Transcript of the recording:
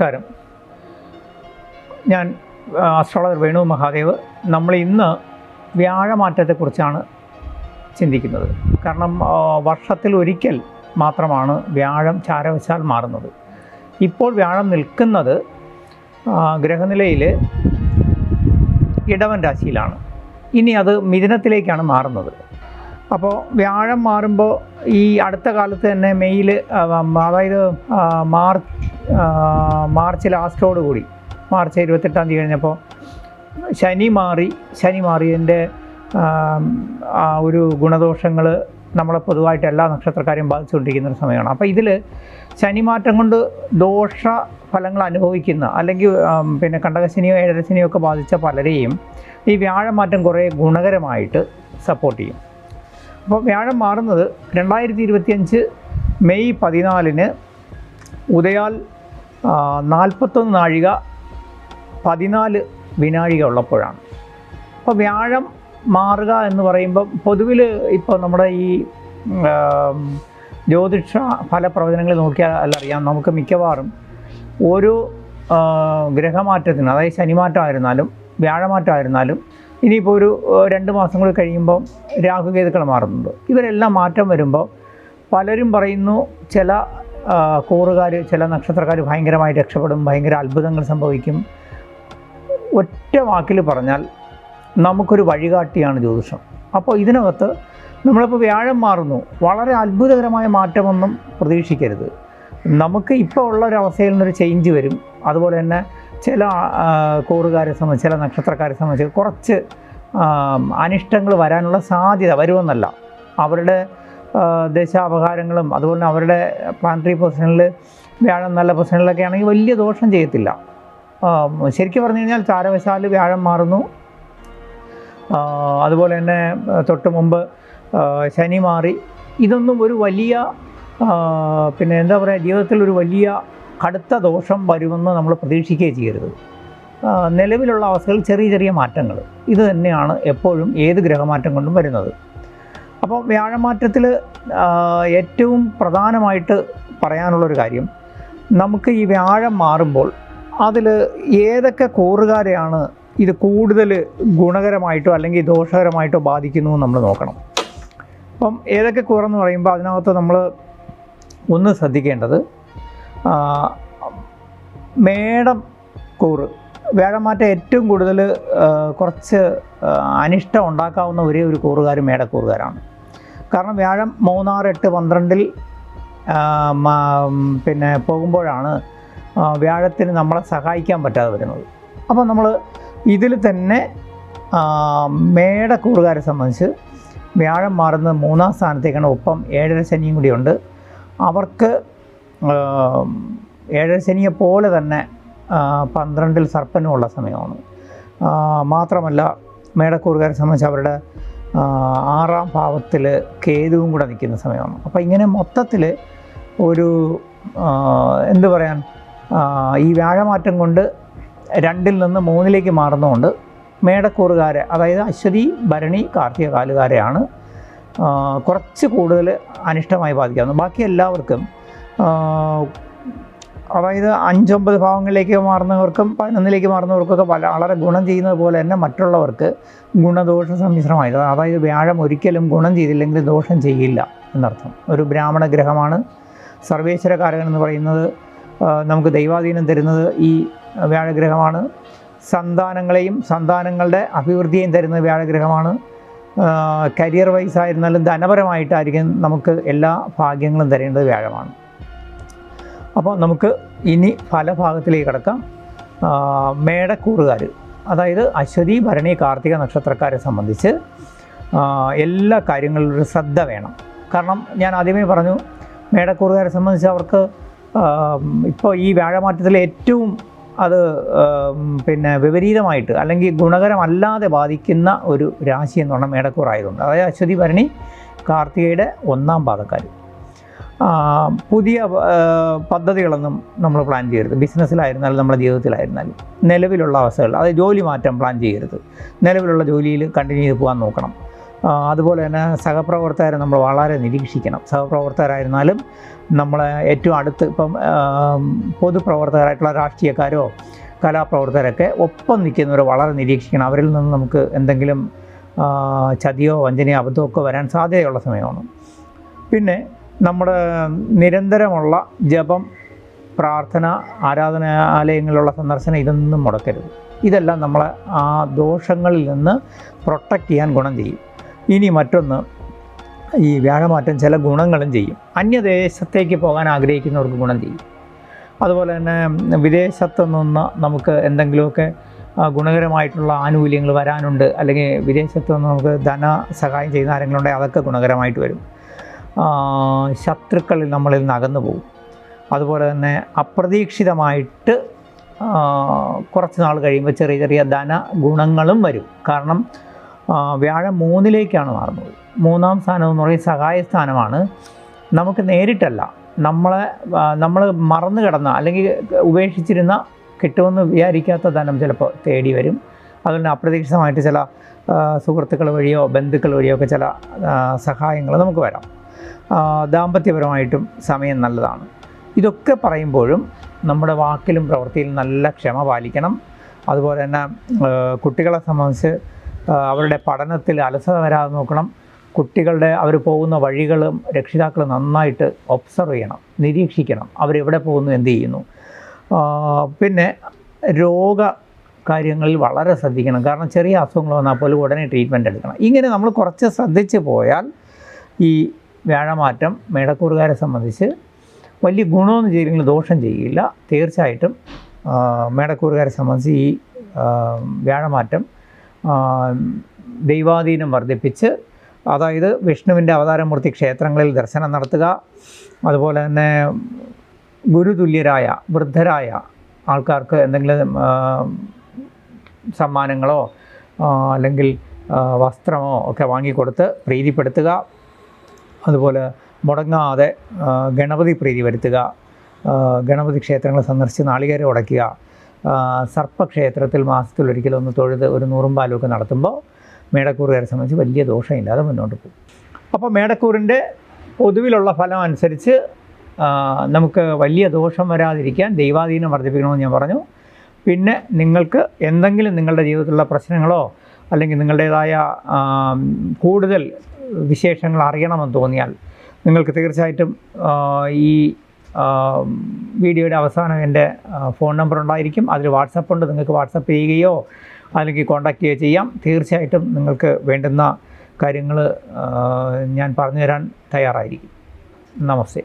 നമസ്കാരം. ഞാൻ അസ്ട്രോളജർ വേണു മഹാദേവ്. നമ്മൾ ഇന്ന് വ്യാഴമാറ്റത്തെക്കുറിച്ചാണ് ചിന്തിക്കുന്നത്. കാരണം വർഷത്തിൽ ഒരിക്കൽ മാത്രമാണ് വ്യാഴം ചാരവശാൽ മാറുന്നത്. ഇപ്പോൾ വ്യാഴം നിൽക്കുന്നത് ഗ്രഹനിലയിൽ ഇടവൻ രാശിയിലാണ്. ഇനി അത് മിഥുനത്തിലേക്കാണ് മാറുന്നത്. അപ്പോൾ വ്യാഴം മാറുമ്പോൾ ഈ അടുത്ത കാലത്ത് തന്നെ മെയ്യിൽ അതായത് മാർച്ച് മാർച്ച് ലാസ്റ്റോട് കൂടി മാർച്ച് ഇരുപത്തെട്ടാം തീയതി കഴിഞ്ഞപ്പോൾ ശനി മാറി ശനി മാറിയതിന്റെ ഒരു ഗുണദോഷങ്ങൾ നമ്മളെ പൊതുവായിട്ട് എല്ലാ നക്ഷത്രക്കാരെയും ബാധിച്ചുകൊണ്ടിരിക്കുന്ന ഒരു സമയമാണ്. അപ്പോൾ ഇതിൽ ശനിമാറ്റം കൊണ്ട് ദോഷ ഫലങ്ങൾ അനുഭവിക്കുന്ന അല്ലെങ്കിൽ പിന്നെ കണ്ടകശനിയോ ഏഴരശനിയോ ഒക്കെ ബാധിച്ച പലരെയും ഈ വ്യാഴമാറ്റം കുറേ ഗുണകരമായിട്ട് സപ്പോർട്ട് ചെയ്യും. അപ്പോൾ വ്യാഴം മാറുന്നത് രണ്ടായിരത്തി ഇരുപത്തിയഞ്ച് മെയ് പതിനാലിന് ഉദയാൽ നാൽപ്പത്തൊന്ന് നാഴിക പതിനാല് വിനാഴിക ഉള്ളപ്പോഴാണ്. അപ്പോൾ വ്യാഴം മാറുക എന്ന് പറയുമ്പോൾ പൊതുവിൽ ഇപ്പോൾ നമ്മുടെ ഈ ജ്യോതിഷ ഫലപ്രവചനങ്ങൾ നോക്കിയാൽ അറിയാം. നമുക്ക് മിക്കവാറും ഓരോ ഗ്രഹമാറ്റത്തിന് അതായത് ശനിമാറ്റമായിരുന്നാലും വ്യാഴമാറ്റമായിരുന്നാലും ഇനിയിപ്പോൾ ഒരു രണ്ട് മാസം കൂടി കഴിയുമ്പോൾ രാഹുകേതുക്കൾ മാറുന്നുണ്ട്. ഇവരെല്ലാം മാറ്റം വരുമ്പോൾ പലരും പറയുന്നു ചില കൂറുകാർ ചില നക്ഷത്രക്കാർ ഭയങ്കരമായി രക്ഷപ്പെടും ഭയങ്കര അത്ഭുതങ്ങൾ സംഭവിക്കും. ഒറ്റ വാക്കിൽ പറഞ്ഞാൽ നമുക്കൊരു വഴികാട്ടിയാണ് ജ്യോതിഷം. അപ്പോൾ ഇതിനകത്ത് നമ്മളിപ്പോൾ വ്യാഴം മാറുന്നു. വളരെ അത്ഭുതകരമായ മാറ്റമൊന്നും പ്രതീക്ഷിക്കരുത്. നമുക്ക് ഇപ്പോൾ ഉള്ള ഒരു അവസ്ഥയിൽ നിന്നൊരു ചേഞ്ച് വരും. അതുപോലെ തന്നെ ചില കൂറുകാരെ സംബന്ധിച്ച് ചില നക്ഷത്രക്കാരെ സംബന്ധിച്ച് കുറച്ച് അനിഷ്ടങ്ങൾ വരാനുള്ള സാധ്യത വരുമെന്നല്ല. അവരുടെ ദശാപകാരങ്ങളും അതുപോലെ തന്നെ അവരുടെ പ്ലാനറ്ററി പൊസിഷനിൽ വ്യാഴം നല്ല പൊസിഷനിലൊക്കെ ആണെങ്കിൽ വലിയ ദോഷം ചെയ്യത്തില്ല. ശരിക്കും പറഞ്ഞു കഴിഞ്ഞാൽ ചാരവശാൽ വ്യാഴം മാറുന്നു. അതുപോലെ തന്നെ തൊട്ട് മുമ്പ് ശനി മാറി. ഇതൊന്നും ഒരു വലിയ പിന്നെ എന്താ പറയുക ജീവിതത്തിൽ ഒരു വലിയ കടുത്ത ദോഷം വരുമെന്ന് നമ്മൾ പ്രതീക്ഷിക്കുകയും ചെയ്യരുത്. നിലവിലുള്ള അവസ്ഥകളിൽ ചെറിയ ചെറിയ മാറ്റങ്ങൾ. ഇത് തന്നെയാണ് എപ്പോഴും ഏത് ഗ്രഹമാറ്റം കൊണ്ടും വരുന്നത്. അപ്പോൾ വ്യാഴമാറ്റത്തിൽ ഏറ്റവും പ്രധാനമായിട്ട് പറയാനുള്ളൊരു കാര്യം നമുക്ക് ഈ വ്യാഴം മാറുമ്പോൾ അതിൽ ഏതൊക്കെ കൂറുകാരെയാണ് ഇത് കൂടുതൽ ഗുണകരമായിട്ടോ അല്ലെങ്കിൽ ദോഷകരമായിട്ടോ ബാധിക്കുന്നു നമ്മൾ നോക്കണം. അപ്പം ഏതൊക്കെ കൂറെന്ന് പറയുമ്പോൾ അതിനകത്ത് നമ്മൾ ഒന്ന് ശ്രദ്ധിക്കേണ്ടത് മേടം കൂറ്. വ്യാഴമാറ്റം ഏറ്റവും കൂടുതൽ കുറച്ച് അനിഷ്ടം ഉണ്ടാക്കാവുന്ന ഒരേ ഒരു കൂറുകാർ മേടക്കൂറുകാരാണ്. കാരണം വ്യാഴം മൂന്നാറ് എട്ട് പന്ത്രണ്ടിൽ പിന്നെ പോകുമ്പോഴാണ് വ്യാഴത്തിന് നമ്മളെ സഹായിക്കാൻ പറ്റാതെ വരുന്നത്. അപ്പോൾ നമ്മൾ ഇതിൽ തന്നെ മേടക്കൂറുകാരെ സംബന്ധിച്ച് വ്യാഴം മാറുന്നത് മൂന്നാം സ്ഥാനത്തേക്കാണ്. ഒപ്പം ഏഴര ശനിയും കൂടിയുണ്ട്. അവർക്ക് ആ, ഏഴര ശനിയെ പോലെ തന്നെ പന്ത്രണ്ടിൽ സർപ്പനുമുള്ള സമയമാണ്. മാത്രമല്ല മേടക്കൂറുകാരെ സംബന്ധിച്ച് അവരുടെ ആറാം ഭാവത്തിൽ കേതുവും കൂടെ നിൽക്കുന്ന സമയമാണ്. അപ്പോൾ ഇങ്ങനെ മൊത്തത്തിൽ ഒരു എന്ത് പറയാൻ ഈ വ്യാഴമാറ്റം കൊണ്ട് രണ്ടിൽ നിന്ന് മൂന്നിലേക്ക് മാറുന്നതുകൊണ്ട് മേടക്കൂറുകാരെ അതായത് അശ്വതി ഭരണി കാർത്തിക കാലുകാരെയാണ് കുറച്ച് കൂടുതൽ അനിഷ്ടമായി ബാധിക്കാവുന്നത്. ബാക്കി എല്ലാവർക്കും അതായത് അഞ്ചൊമ്പത് ഭാവങ്ങളിലേക്ക് മാറുന്നവർക്കും പതിനൊന്നിലേക്ക് മാറുന്നവർക്കൊക്കെ വളരെ ഗുണം ചെയ്യുന്നത് പോലെ തന്നെ മറ്റുള്ളവർക്ക് ഗുണദോഷ സമ്മിശ്രമായി. അതായത് വ്യാഴം ഒരിക്കലും ഗുണം ചെയ്തില്ലെങ്കിൽ ദോഷം ചെയ്യില്ല എന്നർത്ഥം. ഒരു ബ്രാഹ്മണ ഗ്രഹമാണ്. സർവേശ്വരകാരകൻ എന്ന് പറയുന്നത് നമുക്ക് ദൈവാധീനം തരുന്നത് ഈ വ്യാഴഗ്രഹമാണ്. സന്താനങ്ങളെയും സന്താനങ്ങളുടെ അഭിവൃദ്ധിയെയും തരുന്ന വ്യാഴഗ്രഹമാണ്. കരിയർ വൈസ് ആയിരുന്നാലും ധനപരമായിട്ടായിരിക്കും നമുക്ക് എല്ലാ ഭാഗ്യങ്ങളും തരേണ്ടത് വ്യാഴമാണ്. അപ്പോൾ നമുക്ക് ഇനി ഫലഭാഗത്തിലേക്ക് കിടക്കാം. മേടക്കൂറുകാർ അതായത് അശ്വതി ഭരണി കാർത്തിക നക്ഷത്രക്കാരെ സംബന്ധിച്ച് എല്ലാ കാര്യങ്ങളിലും ഒരു ശ്രദ്ധ വേണം. കാരണം ഞാൻ ആദ്യമേ പറഞ്ഞു മേടക്കൂറുകാരെ സംബന്ധിച്ച് അവർക്ക് ഇപ്പോൾ ഈ വ്യാഴമാറ്റത്തിൽ ഏറ്റവും അത് പിന്നെ വിപരീതമായിട്ട് അല്ലെങ്കിൽ ഗുണകരമല്ലാതെ ബാധിക്കുന്ന ഒരു രാശി എന്ന് പറഞ്ഞാൽ മേടക്കൂറായതുകൊണ്ട്. അതായത് അശ്വതി ഭരണി കാർത്തികയുടെ ഒന്നാം പാദക്കാർ പുതിയ പദ്ധതികളൊന്നും നമ്മൾ പ്ലാൻ ചെയ്യരുത്. ബിസിനസ്സിലായിരുന്നാലും നമ്മുടെ ജീവിതത്തിലായിരുന്നാലും. നിലവിലുള്ള അവസ്ഥകൾ അതായത് ജോലി മാറ്റം പ്ലാൻ ചെയ്യരുത്. നിലവിലുള്ള ജോലിയിൽ കണ്ടിന്യൂ ചെയ്ത് പോകാൻ നോക്കണം. അതുപോലെ തന്നെ സഹപ്രവർത്തകരെ നമ്മൾ വളരെ നിരീക്ഷിക്കണം. സഹപ്രവർത്തകരായിരുന്നാലും നമ്മളെ ഏറ്റവും അടുത്ത് ഇപ്പം പൊതുപ്രവർത്തകരായിട്ടുള്ള രാഷ്ട്രീയക്കാരോ കലാപ്രവർത്തകരൊക്കെ ഒപ്പം നിൽക്കുന്നവരെ വളരെ നിരീക്ഷിക്കണം. അവരിൽ നിന്ന് നമുക്ക് എന്തെങ്കിലും ചതിയോ വഞ്ചനയോ അബദ്ധമൊക്കെ വരാൻ സാധ്യതയുള്ള സമയമാണ്. പിന്നെ നമ്മുടെ നിരന്തരമുള്ള ജപം പ്രാർത്ഥന ആരാധനാലയങ്ങളിലുള്ള സന്ദർശനം ഇതൊന്നും മുടക്കരുത്. ഇതെല്ലാം നമ്മളെ ആ ദോഷങ്ങളിൽ നിന്ന് പ്രൊട്ടക്റ്റ് ചെയ്യാൻ ഗുണം ചെയ്യും. ഇനി മറ്റൊന്ന് ഈ വ്യാഴമാറ്റം ചില ഗുണങ്ങളും ചെയ്യും. അന്യദേശത്തേക്ക് പോകാൻ ആഗ്രഹിക്കുന്നവർക്ക് ഗുണം ചെയ്യും. അതുപോലെ തന്നെ വിദേശത്തു നിന്ന് നമുക്ക് എന്തെങ്കിലുമൊക്കെ ഗുണകരമായിട്ടുള്ള ആനുകൂല്യങ്ങൾ വരാനുണ്ട് അല്ലെങ്കിൽ വിദേശത്തു നിന്ന് നമുക്ക് ധന സഹായം ചെയ്യുന്ന ആരെങ്കിലും ഉണ്ടെങ്കിൽ അതൊക്കെ ഗുണകരമായിട്ട് വരും. ശത്രുക്കളിൽ നമ്മളിൽ നിന്ന് അകന്നു പോകും. അതുപോലെ തന്നെ അപ്രതീക്ഷിതമായിട്ട് കുറച്ച് നാൾ കഴിയുമ്പോൾ ചെറിയ ചെറിയ ധന ഗുണങ്ങളും വരും. കാരണം വ്യാഴം മൂന്നിലേക്കാണ് മാറുന്നത്. മൂന്നാം സ്ഥാനം എന്ന് പറയുന്നത് സഹായ സ്ഥാനമാണ്. നമുക്ക് നേരിട്ടല്ല. നമ്മളെ നമ്മൾ മറന്നു കിടന്ന അല്ലെങ്കിൽ ഉപേക്ഷിച്ചിരുന്ന കിട്ടുമെന്ന് വിചാരിക്കാത്ത ധനം ചിലപ്പോൾ തേടി വരും. അതുകൊണ്ട് അപ്രതീക്ഷിതമായിട്ട് ചില സുഹൃത്തുക്കൾ വഴിയോ ബന്ധുക്കൾ വഴിയോ ഒക്കെ ചില സഹായങ്ങൾ നമുക്ക് വരാം. ദാമ്പത്യപരമായിട്ടും സമയം നല്ലതാണ്. ഇതൊക്കെ പറയുമ്പോഴും നമ്മുടെ വാക്കിലും പ്രവൃത്തിയിലും നല്ല ക്ഷമ പാലിക്കണം. അതുപോലെ തന്നെ കുട്ടികളെ സംബന്ധിച്ച് അവരുടെ പഠനത്തിൽ അലസത വരാതെ നോക്കണം. കുട്ടികളുടെ അവർ പോകുന്ന വഴികളും രക്ഷിതാക്കൾ നന്നായിട്ട് ഒബ്സർവ് ചെയ്യണം നിരീക്ഷിക്കണം. അവരെവിടെ പോകുന്നു എന്ത് ചെയ്യുന്നു. പിന്നെ രോഗ കാര്യങ്ങളിൽ വളരെ ശ്രദ്ധിക്കണം. കാരണം ചെറിയ അസുഖങ്ങൾ വന്നാൽ പോലും ഉടനെ ട്രീറ്റ്മെന്റ് എടുക്കണം. ഇങ്ങനെ നമ്മൾ കുറച്ച് ശ്രദ്ധിച്ച് പോയാൽ ഈ വ്യാഴമാറ്റം മേടക്കൂറുകാരെ സംബന്ധിച്ച് വലിയ ഗുണമൊന്നും ചെയ്തില്ലെങ്കിൽ ദോഷം ചെയ്യില്ല. തീർച്ചയായിട്ടും മേടക്കൂറുകാരെ സംബന്ധിച്ച് ഈ വ്യാഴമാറ്റം ദൈവാധീനം വർദ്ധിപ്പിച്ച് അതായത് വിഷ്ണുവിന്റെ അവതാരമൂർത്തി ക്ഷേത്രങ്ങളിൽ ദർശനം നടത്തുക അതുപോലെ തന്നെ ഗുരുതുല്യരായ വൃദ്ധരായ ആൾക്കാർക്ക് എന്തെങ്കിലും സമ്മാനങ്ങളോ അല്ലെങ്കിൽ വസ്ത്രമോ ഒക്കെ വാങ്ങിക്കൊടുത്ത് പ്രീതിപ്പെടുത്തുക. അതുപോലെ മുടങ്ങാതെ ഗണപതി പ്രീതി വരുത്തുക ഗണപതി ക്ഷേത്രങ്ങൾ സന്ദർശിച്ച് നാളികേരം ഉടയ്ക്കുക സർപ്പക്ഷേത്രത്തിൽ മാസത്തിലൊരിക്കലും ഒന്ന് തൊഴുത് ഒരു നൂറും പാലുമൊക്കെ നടത്തുമ്പോൾ മേടക്കൂറുകാരെ സംബന്ധിച്ച് വലിയ ദോഷമില്ലാതെ മുന്നോട്ട് പോകും. അപ്പോൾ മേടക്കൂറിന്റെ പൊതുവിലുള്ള ഫലം അനുസരിച്ച് നമുക്ക് വലിയ ദോഷം വരാതിരിക്കാൻ ദൈവാധീനം വർദ്ധിപ്പിക്കണമെന്ന് ഞാൻ പറഞ്ഞു. പിന്നെ നിങ്ങൾക്ക് എന്തെങ്കിലും നിങ്ങളുടെ ജീവിതത്തിലുള്ള പ്രശ്നങ്ങളോ അല്ലെങ്കിൽ നിങ്ങളുടേതായ കൂടുതൽ വിശേഷങ്ങൾ അറിയണമെന്ന് തോന്നിയാൽ നിങ്ങൾക്ക് തീർച്ചയായിട്ടും ഈ വീഡിയോയുടെ അവസാനം എന്റെ ഫോൺ നമ്പർ ഉണ്ടായിരിക്കും. അതിൽ വാട്സപ്പ് ഉണ്ട്. നിങ്ങൾക്ക് വാട്സപ്പ് ചെയ്യുകയോ അല്ലെങ്കിൽ കോൺടാക്റ്റ് ചെയ്യുകയോ ചെയ്യാം. തീർച്ചയായിട്ടും നിങ്ങൾക്ക് വേണ്ടുന്ന കാര്യങ്ങൾ ഞാൻ പറഞ്ഞു തരാൻ തയ്യാറായിരിക്കും. നമസ്തേ.